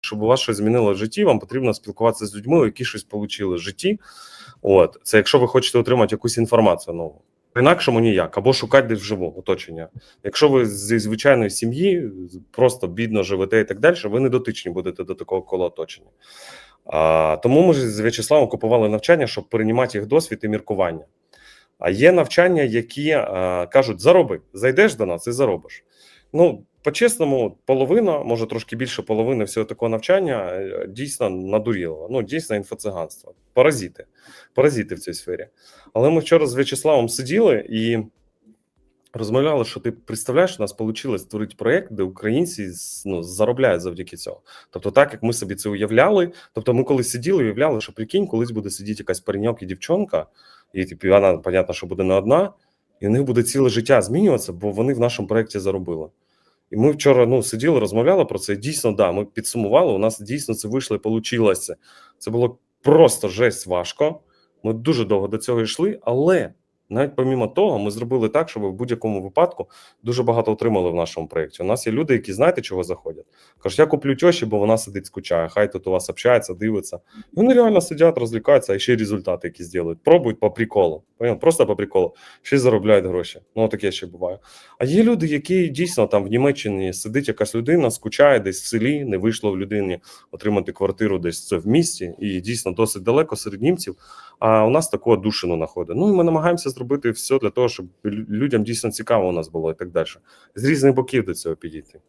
щоб у вас щось змінило в житті, вам потрібно спілкуватися з людьми, які щось отримали в житті. От це якщо ви хочете отримати якусь інформацію нову. Інакшому ніяк, або шукати десь вживу оточення. Якщо ви зі звичайної сім'ї просто бідно живете і так далі, ви не дотичні будете до такого кола оточення. А, тому ми з В'ячеславом купували навчання, щоб переймати їх досвід і міркування. А є навчання, які а, кажуть: зароби, зайдеш до нас і заробиш. Ну, по-чесному, половина, може трошки більше половини всього такого навчання е, дійсно надуріло. Ну, дійсно інфоциганство. Паразити. Паразити в цій сфері. Але ми вчора з В'ячеславом сиділи і розмовляли, що ти представляєш, у нас вийшло створити проєкт, де українці ну, заробляють завдяки цього. Тобто, так як ми собі це уявляли. Тобто, ми коли сиділи, уявляли, що прикинь, колись буде сидіти якась пареньок і дівчонка, і типу, вона, понятно, що буде не одна, і в них буде ціле життя змінюватися, бо вони в нашому проєкті заробили. І ми вчора ну, сиділи, розмовляли про це. І дійсно, да, ми підсумували. У нас дійсно це вийшло і вийшло. Це було просто жесть важко. Ми дуже довго до цього йшли, але навіть помімо того, ми зробили так, щоб в будь-якому випадку дуже багато отримали в нашому проєкті. У нас є люди, які знаєте, чого заходять. Кажуть, я куплю тьоші, бо вона сидить, скучає. Хай тут у вас общається, дивиться. І вони реально сидять, розвлікаються, а ще й результати якісь зроблять. Пробують по приколу. Поняв? Просто по приколу. Ще заробляють гроші. Ну таке ще буває. А є люди, які дійсно там в Німеччині сидить якась людина, скучає десь в селі, не вийшло в людині отримати квартиру десь в місті, і дійсно досить далеко серед німців. А у нас такого душину знаходить. Ну і ми намагаємося зробити все для того, щоб людям дійсно цікаво у нас було і так далі. З різних боків до цього підійти.